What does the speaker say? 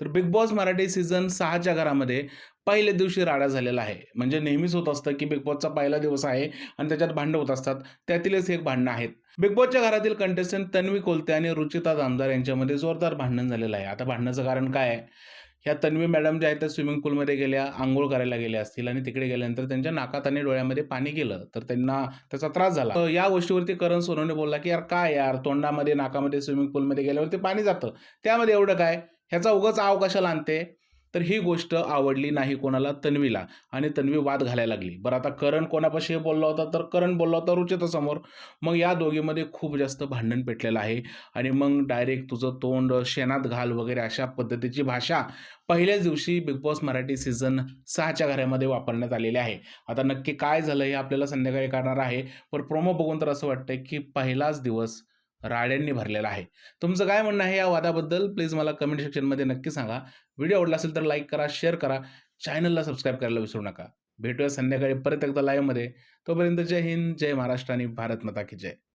तर big boss Marathi season सहाच्या घरामध्ये पहिल्या दिवशी राडा झालेला आहे. म्हणजे नेहमीच होत असतं की बिग बॉसचा पहिला दिवस आहे आणि त्याच्यात भांडणं होत असतात. त्यातीलच एक भांडणं आहेत. बिग बॉसच्या घरातील कंटेस्टंट तन्वी कोलते आणि रुचिता दामदार यांच्यामध्ये जोरदार भांडण झालेलं आहे. आता भांडणाचं कारण काय आहे? ह्या तन्वी मॅडम ज्या आहेत त्या स्विमिंग पूलमध्ये गेल्या आंघोळ करायला गेल्या असतील आणि तिकडे गेल्यानंतर त्यांच्या नाकात आणि डोळ्यामध्ये पाणी गेलं तर त्यांना त्याचा त्रास झाला. तर या गोष्टीवरती करण सोनवणे बोलला की यार काय यार? तोंडामध्ये नाकामध्ये स्विमिंग पूलमध्ये गेल्यावरती पाणी जातं. त्यामध्ये एवढं काय? ह्याचा उगाच आव कशाला आणते? तर ही गोष्ट आवडली नाही कोणाला तन्वीला. आणि तन्वी वाद घालायला लागली. बरं आता करण कोणापाशी बोलला होता? तर करण बोलला होता रुचितासमोर. मग या दोघीमध्ये खूप जास्त भांडण पेटलेलं आहे. आणि मग डायरेक्ट तुझं तोंड शेणात घाल वगैरे अशा पद्धतीची भाषा पहिल्याच दिवशी बिग बॉस मराठी सीझन सहाच्या घरामध्ये वापरण्यात आलेली आहे. आता नक्की काय झालं हे आपल्याला संध्याकाळी करणार आहे. पण प्रोमो बघून तर असं वाटतं की पहिलाच दिवस राड्यांनी भरलेला आहे. तुमचं काय म्हणणं आहे या वादाबद्दल? प्लीज मला कमेंट सेक्शनमध्ये नक्की सांगा. व्हिडिओ आवडला असेल तर लाईक करा शेअर करा. चॅनलला सबस्क्राईब करायला विसरू नका. भेटूया संध्याकाळी परत एकदा लाईव्हमध्ये तोपर्यंत जय हिंद जय महाराष्ट्र आणि भारत माता की जय.